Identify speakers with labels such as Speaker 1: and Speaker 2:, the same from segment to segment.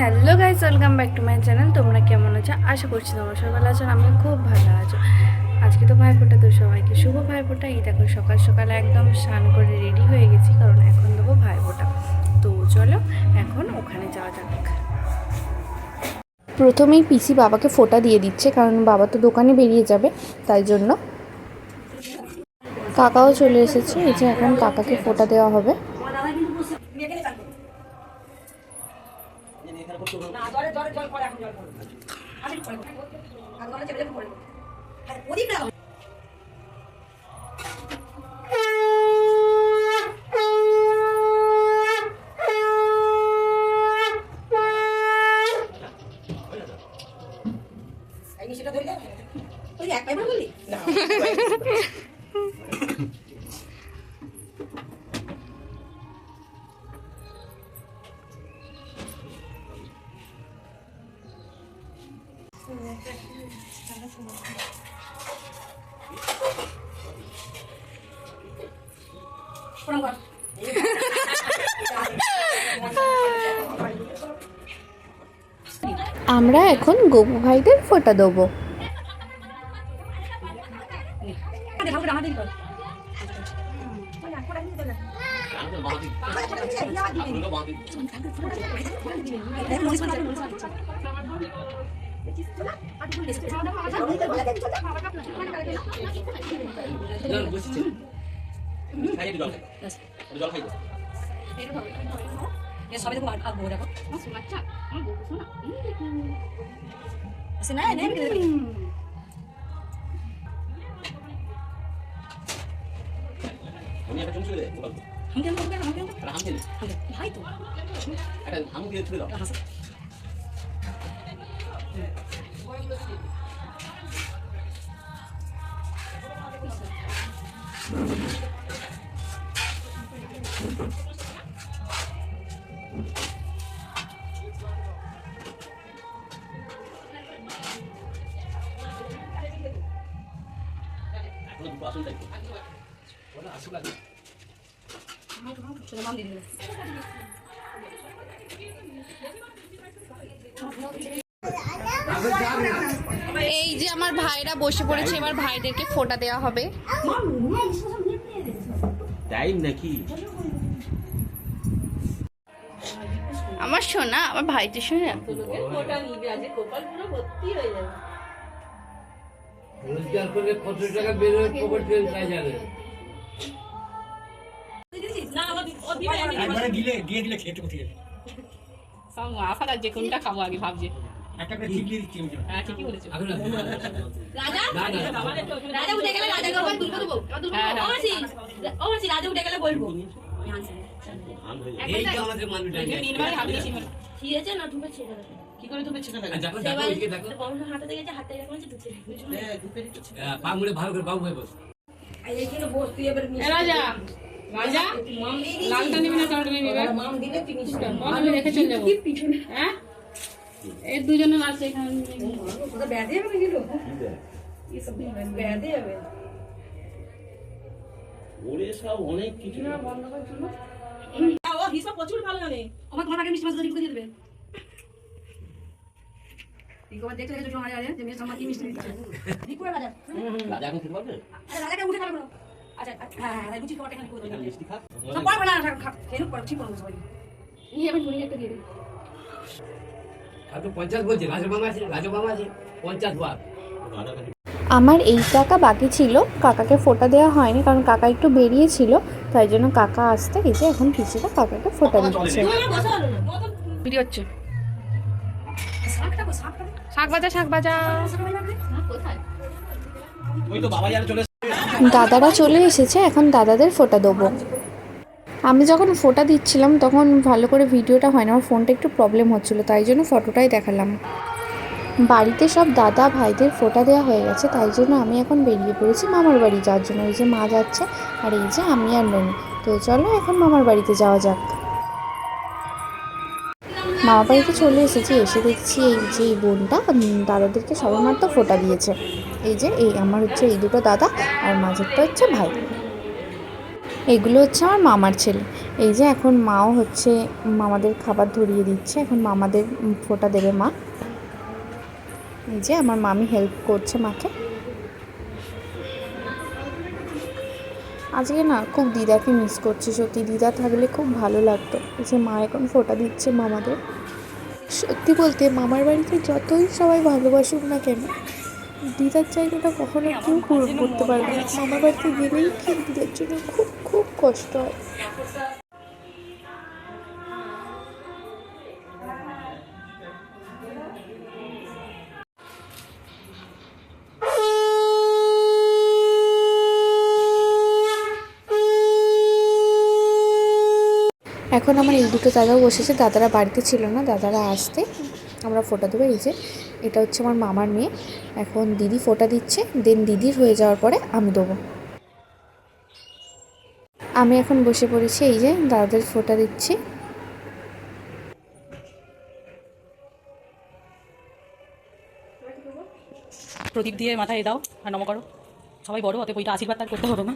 Speaker 1: Hello guys welcome back to my channel. তোমরা কেমন আছো? আশা করছি তোমরা সবাই ভালো আছো আমি খুব ভালো আছো। আজকে তো ভাইফোঁটা তো সবাইকে। শুভ ভাইফোঁটা এই দেখো, সকাল সকাল একদম স্নান করে রেডি হয়ে গেছি, কারণ এখন দেবো ভাইফোঁটা তো চলো, এখন ওখানে যাওয়া যাক। প্রথমেই পিসি বাবাকে ফোঁটা দিয়ে দিচ্ছে, কারণ বাবা তো দোকানে বেরিয়ে যাবে, তাই জন্য। কাকাও চলে এসেছে। এই যে এখন কাকাকে ফোঁটা দেওয়া হবে। ফোঁটা দেবো
Speaker 2: সবাই দেখো আর খাব না। নে
Speaker 3: এখন একটা চুমু ছেড়ে দে ওটা
Speaker 2: আমি কেন করব আমি কেন
Speaker 3: একটা হাম ছেড়ে
Speaker 2: ভাই তো।
Speaker 3: একটা হাম দিয়ে ছুড়ে দাও।
Speaker 2: এখনও
Speaker 1: এই যে আমার ভাইরা বসে পড়েছে এবার ভাইদেরকে ফোঁটা দেওয়া হবে।
Speaker 3: টাইম নাকি?
Speaker 1: আমার সোনা আমার শোনা
Speaker 4: রোজগার করে কত টাকা বেরোয় খবর পেয়ে তাই জানে
Speaker 5: একবারে দিলে দিয়ে দিলে খেতে কোথায়
Speaker 6: সব আফার যে কোনটা খাব আগে ভাবছে।
Speaker 5: একটা করে ঠিক দিচ্ছি
Speaker 6: হ্যাঁ ঠিকই বলেছ।
Speaker 2: রাজা
Speaker 4: না না
Speaker 2: রাজা উঠে গেলে রাজা গোপাল দুর্গ দেবো ও মাসি রাজা উঠে গেলে বলব।
Speaker 4: এই যে আমাদের মানুষ
Speaker 6: তিনবার হাত দিয়েছি
Speaker 2: না ঢুকেছে
Speaker 6: কি করে তুমি ছেড়ে
Speaker 4: আর যখন দেখো ওইদিকে দেখো।
Speaker 2: বড় হাতে গেছে হাতে গেছে মানে ঢুকছে
Speaker 4: পা মুড়ে ভালো করে বাবু হয়ে বস।
Speaker 2: এইখানে বস তুই এবার
Speaker 6: রাজা রাজা লালটা নিবি না চাউটা নিবি
Speaker 2: মাম দিলে তুমি
Speaker 6: আমি রেখে চলে যাব। হ্যাঁ? এই দুজনে আছে এখানে।
Speaker 2: ব্যাধে যাবে নাকি তো ব্যাধে যাবে
Speaker 3: ওরে সব অনেক কিছু
Speaker 2: ও হিসাব প্রচুর ভালো জানে আমার তোমার আগে মিষ্টি মাছ দিয়ে দিয়ে দেবে রিকোবার দেখতে দেখতে জমা যায় যে মিষ্টি আমার কি মিষ্টি দিচ্ছে রাজা
Speaker 3: রাজা এখন খেতে পারবে
Speaker 2: আচ্ছা রাজাকে উঠে খাব আচ্ছা। হ্যাঁ হ্যাঁ লুচি খাওয়াটা এখানে করে দেবে
Speaker 3: মিষ্টি খা
Speaker 2: সব পারবে না খেয়ে পড়ো ঠিক সবাই নিয়ে মুড়ি একটা দিয়ে দেবে
Speaker 4: আর পঞ্চাশ বলছে রাজু আছে রাজু আছে পঞ্চাশ বার
Speaker 1: আমার এই টাকা বাকি ছিল কাকাকে ফোটা দেওয়া হয়নি কারণ কাকা একটু বেরিয়েছিল তাই জন্য কাকা আসতে এই যে এখন পিসিটা কাকাকে ফোটা দিচ্ছে। ভিডিও হচ্ছে
Speaker 2: শাকটা কো শাকটা
Speaker 1: শাক বাজা শাক বাজা
Speaker 2: কোথায়
Speaker 3: ওই তো বাবা যারা চলে
Speaker 1: দাদারা চলে এসেছে এখন দাদাদের ফোঁটা দেবো। আমি যখন ফোঁটা দিচ্ছিলাম, তখন ভালো করে ভিডিওটা হয় না আমার ফোনটা একটু প্রবলেম হচ্ছিল, তাই জন্য ফটোটাই দেখালাম। বাড়িতে সব দাদা ভাইদের ফোটা দেওয়া হয়ে গেছে, তাই জন্য আমি এখন বেরিয়ে পড়েছি মামার বাড়ি যাওয়ার জন্য। এই যে মা যাচ্ছে, আর এই যে আমি আর ননি। তো চলো এখন মামার বাড়িতে যাওয়া যাক। মামা বাড়িতে চলে এসেছি, এসে দেখছি এই যে এই বোনটা দাদাদেরকে সবার মাত্র ফোঁটা দিয়েছে। এই যে এই, আমার হচ্ছে এই দুটো দাদা, আর মাঝেরটা হচ্ছে ভাই। এগুলো হচ্ছে আমার মামার ছেলে। এই যে এখন মাও হচ্ছে মামাদের খাবার ধরিয়ে দিচ্ছে, এখন মামাদের ফোঁটা দেবে মা। এই যে আমার মামি হেল্প করছে মাকে। আজকে না খুব দিদাকে মিস করছি, সত্যি দিদা থাকলে খুব ভালো লাগতো। যে মা এখন ফোঁটা দিচ্ছে মামাদের। সত্যি বলতে মামার বাড়িতে যতই সবাই ভালোবাসুক না কেন দিদার জায়গাটা কখনো কেউ পূরণ করতে পারবে না। মামার বাড়িতে গেলেই ঠিক দিদার জন্য খুব খুব কষ্ট হয়। এখন আমার এই দুটো দাদাও বসেছে। দাদারা বাড়িতে ছিল না, দাদারা আসতে। আমরা ফোটা দেবো, এই যে এটা হচ্ছে আমার মামার মেয়ে। এখন দিদি ফোটা দিচ্ছে দেন দিদির হয়ে যাওয়ার পরে আমি দেবো। আমি এখন বসে পড়েছি, এই যে দাদাদের ফোটা দিচ্ছি।
Speaker 2: প্রদীপ দিয়ে মাথায় দাও আর নম করো। সবাই বড়, অতএব ওইটা আশীর্বাদ তার করতে হবে না।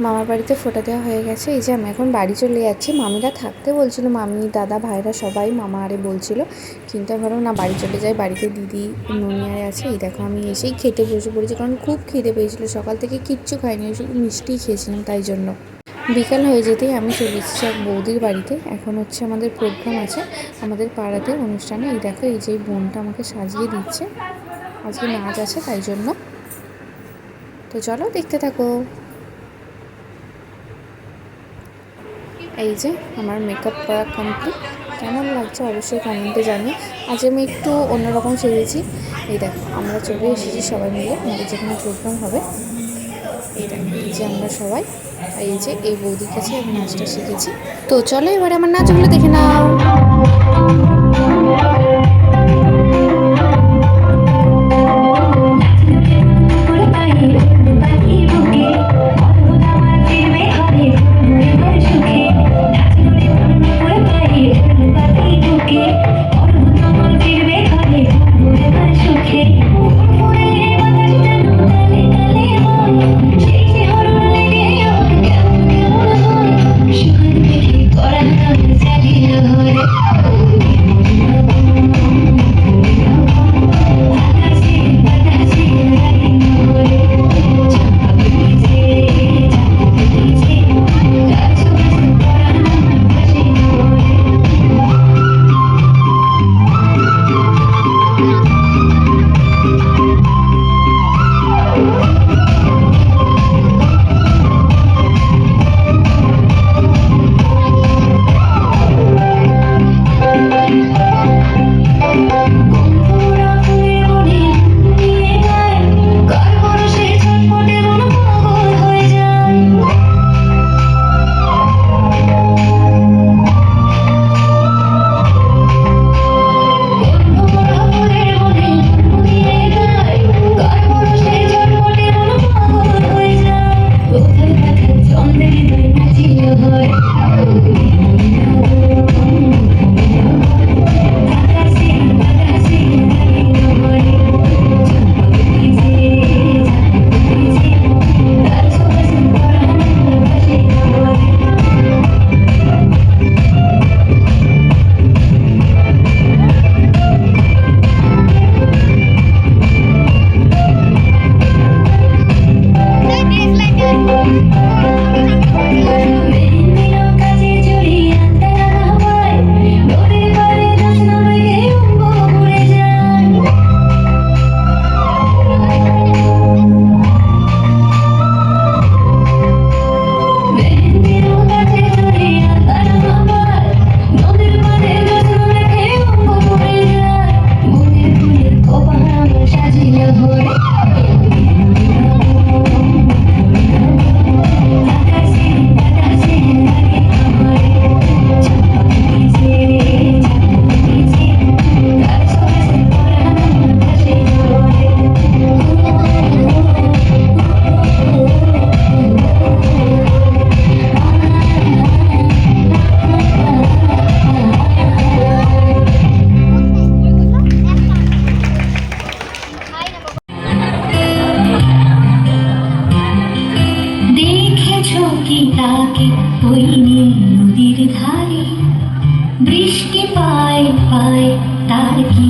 Speaker 1: মামার বাড়িতে ফোটা দেওয়া হয়ে গেছে। এই যে আমি এখন বাড়ি চলে যাচ্ছি। মামিরা থাকতে বলছিল, মামি, দাদা, ভাইরা সবাই মামা আরে বলছিল। কিন্তু আমি না, বাড়ি চলে যাই। বাড়িতে দিদি ননিয়ারে আছে। এই দেখো, আমি এসেই খেতে বসে পড়েছি। কারণ খুব খিদে পেয়েছিল। সকাল থেকে কিচ্ছু খাইনি। শুধু মিষ্টিই খেয়েছিলাম তাই জন্য। বিকাল হয়ে যেতেই আমি চলে এসেছি এক বৌদির বাড়িতে। এখন হচ্ছে আমাদের প্রোগ্রাম আছে আমাদের পাড়াতে অনুষ্ঠানে। এই দেখো, এই যে বোনটা আমাকে সাজিয়ে দিচ্ছে। আজকে নাচ আছে তাই জন্য। তো চলো দেখতে থাকো। এই যে আমার মেকআপ করা কমপ্লিট কেমন লাগছে অবশ্যই কমেন্টে জানি আজ আমি একটু অন্যরকম সেজেছি। এই দেখো, আমরা চলে এসেছি সবাই মিলে। আমাদের যেখানে প্রোগ্রাম হবে, এই দেখো, এই যে আমরা সবাই। এই যে এই বৌদির কাছে আমি নাচটা শিখেছি। তো চলো এবারে আমার নাচগুলো দেখে নাও।
Speaker 7: ওই নীল নদীর ধারে। বৃষ্টি পায় পায় তার কি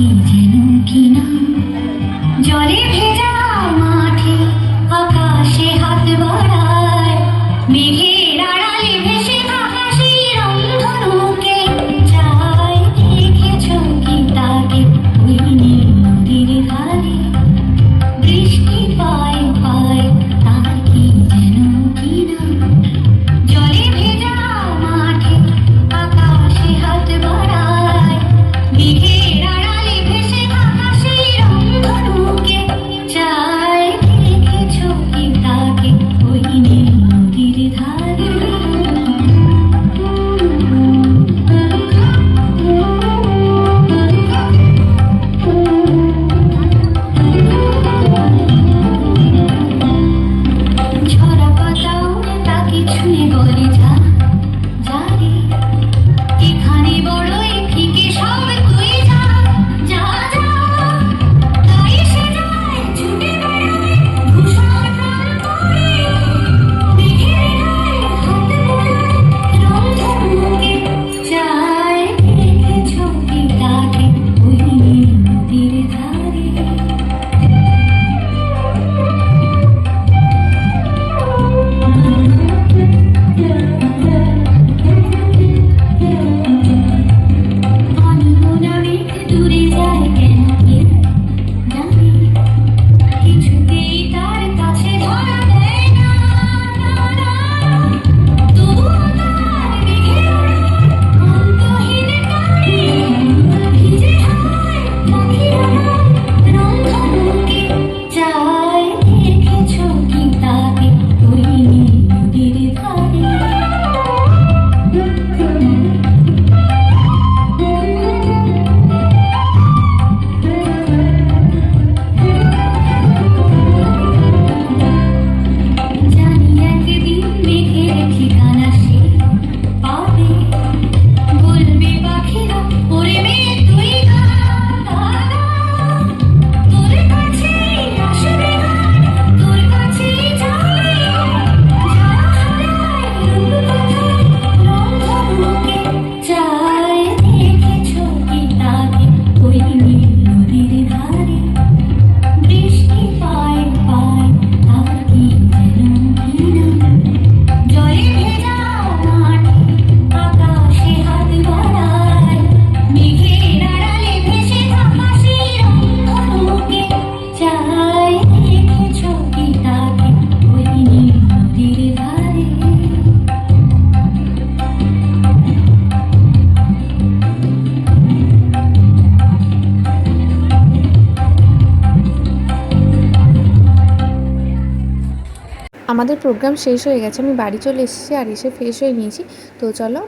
Speaker 1: আমাদের প্রোগ্রাম শেষ হয়ে গেছে। আমি বাড়ি চলে এসেছি আর এসে ফ্রেশ হয়ে নিয়েছি। তো চলো,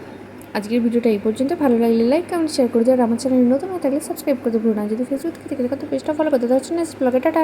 Speaker 1: আজকের ভিডিওটা এই পর্যন্ত। ভালো লাগলে লাইক কমেন্ট শেয়ার করে দেওয়ার আমার চ্যানেল নতুন হয়ে থাকলে সাবস্ক্রাইব করতে ভুলো না। যদি ফেসবুক থেকে দেখো, তো পেজটা ফলো করতে হচ্ছে নেক্সট ব্লগে টাটা!